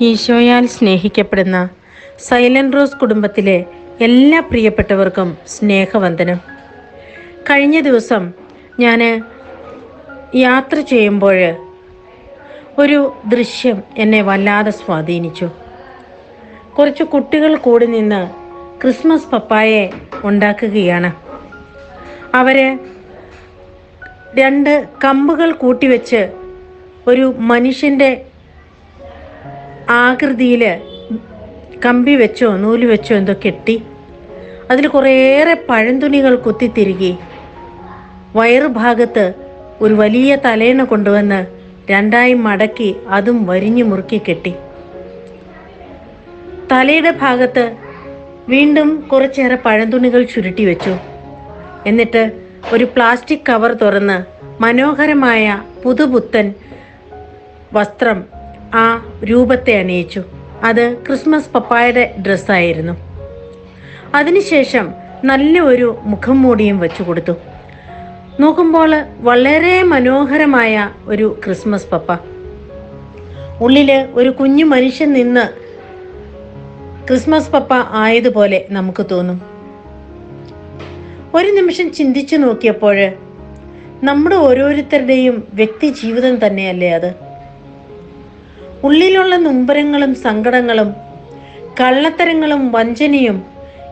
ഈശോയാൽ സ്നേഹിക്കപ്പെടുന്ന silent rose കുടുംബത്തിലെ എല്ലാ പ്രിയപ്പെട്ടവർക്കും സ്നേഹവന്ദനം. കഴിഞ്ഞ ദിവസം ഞാൻ യാത്ര ചെയ്യുമ്പോൾ ഒരു ദൃശ്യം എന്നെ വല്ലാതെ സ്വാധീനിച്ചു. കുറച്ച് കുട്ടികൾ കൂടി നിന്ന് ക്രിസ്മസ് പപ്പായെ ഉണ്ടാക്കുകയാണ്. അവർ രണ്ട് കമ്പുകൾ കൂട്ടിവെച്ച് ഒരു മനുഷ്യന്റെ ആകൃതിയിൽ കമ്പി വെച്ചോ നൂൽ വെച്ചോ എന്തോ കെട്ടി അതിൽ കുറേയേറെ പഴന്തുണികൾ കുത്തിത്തിരുകി വയറു ഭാഗത്ത് ഒരു വലിയ തലേണ കൊണ്ടുവന്ന് രണ്ടായി മടക്കി അതും വരിഞ്ഞു മുറുക്കി കെട്ടി. തലയുടെ ഭാഗത്ത് വീണ്ടും കുറച്ചേറെ പഴന്തുണികൾ ചുരുട്ടി വെച്ചു. എന്നിട്ട് ഒരു പ്ലാസ്റ്റിക് കവർ തുറന്ന് മനോഹരമായ പുതുപുത്തൻ വസ്ത്രം ആ രൂപത്തെ അണിയിച്ചു. അത് ക്രിസ്മസ് പപ്പായുടെ ഡ്രസ്സായിരുന്നു അതിനുശേഷം നല്ല ഒരു മുഖം മൂടിയും വെച്ചു കൊടുത്തു. നോക്കുമ്പോൾ വളരെ മനോഹരമായ ഒരു ക്രിസ്മസ് പപ്പ. ഉള്ളിൽ ഒരു കുഞ്ഞു മനുഷ്യൻ നിന്ന് ക്രിസ്മസ് പപ്പ ആയതുപോലെ നമുക്ക് തോന്നും. ഒരു നിമിഷം ചിന്തിച്ചു നോക്കിയപ്പോൾ നമ്മുടെ ഓരോരുത്തരുടെയും വ്യക്തി ജീവിതം തന്നെയല്ലേ അത്? ഉള്ളിലുള്ള നൊമ്പരങ്ങളും സങ്കടങ്ങളും കള്ളത്തരങ്ങളും വഞ്ചനയും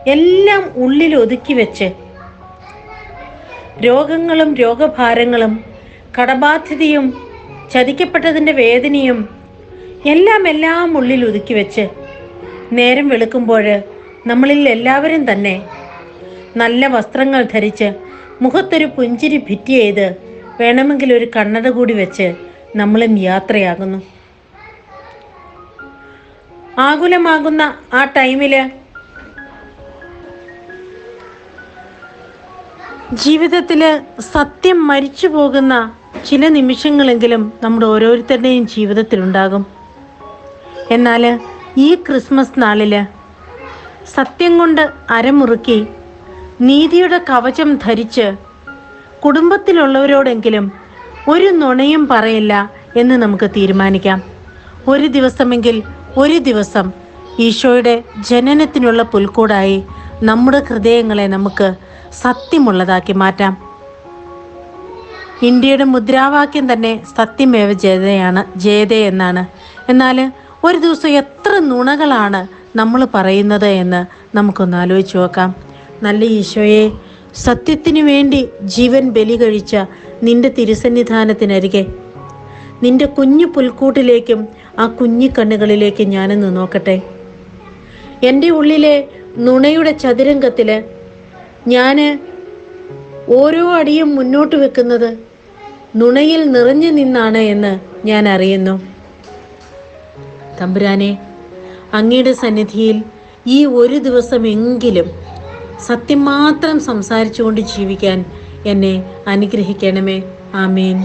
എല്ലാം ഉള്ളിൽ ഒതുക്കി വെച്ച് രോഗങ്ങളും രോഗഭാരങ്ങളും കടബാധ്യതയും ചതിക്കപ്പെട്ടതിന്റെ വേദനയും എല്ലാം എല്ലാം ഉള്ളിൽ ഒതുക്കി വെച്ച് നേരം വെളുക്കുമ്പോൾ നമ്മളിൽ എല്ലാവരും തന്നെ നല്ല വസ്ത്രങ്ങൾ ധരിച്ച് മുഖത്തൊരു പുഞ്ചിരി ഭിറ്റി ചെയ്ത് വേണമെങ്കിൽ ഒരു കണ്ണട കൂടി വെച്ച് നമ്മളും യാത്രയാകുന്നു. ആകുലമാകുന്ന ആ ടൈമിൽ ജീവിതത്തിൽ സത്യം മരിച്ചു പോകുന്ന ചില നിമിഷങ്ങളെങ്കിലും നമ്മുടെ ഓരോരുത്തരുടെയും ജീവിതത്തിലുണ്ടാകും എന്നാൽ ഈ ക്രിസ്മസ് നാളിൽ സത്യം കൊണ്ട് അരമുറുക്കി നീതിയുടെ കവചം ധരിച്ച് കുടുംബത്തിലുള്ളവരോടെങ്കിലും ഒരു നുണയും പറയില്ല എന്ന് നമുക്ക് തീരുമാനിക്കാം. ഒരു ദിവസമെങ്കിൽ ഒരു ദിവസം ഈശോയുടെ ജനനത്തിനുള്ള പുൽക്കൂടായി നമ്മുടെ ഹൃദയങ്ങളെ നമുക്ക് സത്യമുള്ളതാക്കി മാറ്റാം. ഇന്ത്യയുടെ മുദ്രാവാക്യം തന്നെ സത്യമേവ ജയതയാണ് ജയത എന്നാണ്. എന്നാൽ ഒരു ദിവസം എത്ര നുണകളാണ് നമ്മൾ പറയുന്നത് എന്ന് നമുക്കൊന്ന് ആലോചിച്ച് നോക്കാം. നല്ല ഈശോയെ സത്യത്തിനു വേണ്ടി ജീവൻ ബലി കഴിച്ച നിന്റെ തിരുസന്നിധാനത്തിനരികെ നിന്റെ കുഞ്ഞു പുൽക്കൂട്ടിലേക്കും ആ കുഞ്ഞിക്കണ്ണുകളിലേക്ക് കണ്ണുകളിലേക്കും ഞാനൊന്ന് നോക്കട്ടെ. എന്റെ ഉള്ളിലെ നുണയുടെ ചതുരംഗത്തിൽ ഞാൻ ഓരോ അടിയും മുന്നോട്ട് വെക്കുന്നത് നുണയിൽ നിറഞ്ഞു നിന്നാണ് എന്ന് ഞാൻ അറിയുന്നു. തമ്പുരാനെ അങ്ങയുടെ സന്നിധിയിൽ ഈ ഒരു ദിവസമെങ്കിലും സത്യം മാത്രം സംസാരിച്ചുകൊണ്ട് ജീവിക്കാൻ എന്നെ അനുഗ്രഹിക്കണമേ. ആമേൻ.